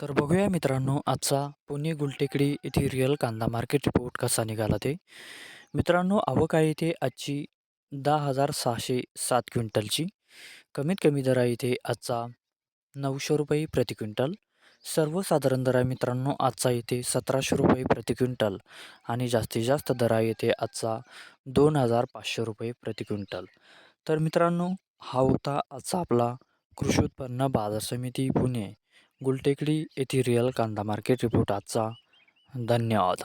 तर बघूया मित्रांनो आजचा पुणे गुलटेकडी येथे रिअल कांदा मार्केट रिपोर्ट कसा निघाला ते. मित्रांनो आवक आहे इथे आजची दहा हजार सहाशे सात क्विंटलची. कमीत कमी दर आहे इथे आजचा नऊशे रुपये प्रति क्विंटल. सर्वसाधारण दर आहे मित्रांनो आजचा येथे सतराशे रुपये प्रति क्विंटल. आणि जास्तीत जास्त दर आहे येथे आजचा दोन हजार पाचशे रुपये प्रति क्विंटल. तर मित्रांनो हा होता आजचा आपला कृषी उत्पन्न बाजार समिती पुणे. गुलटेकडी येथे रिअल कांदा मार्केट रिपोर्ट आजचा. धन्यवाद.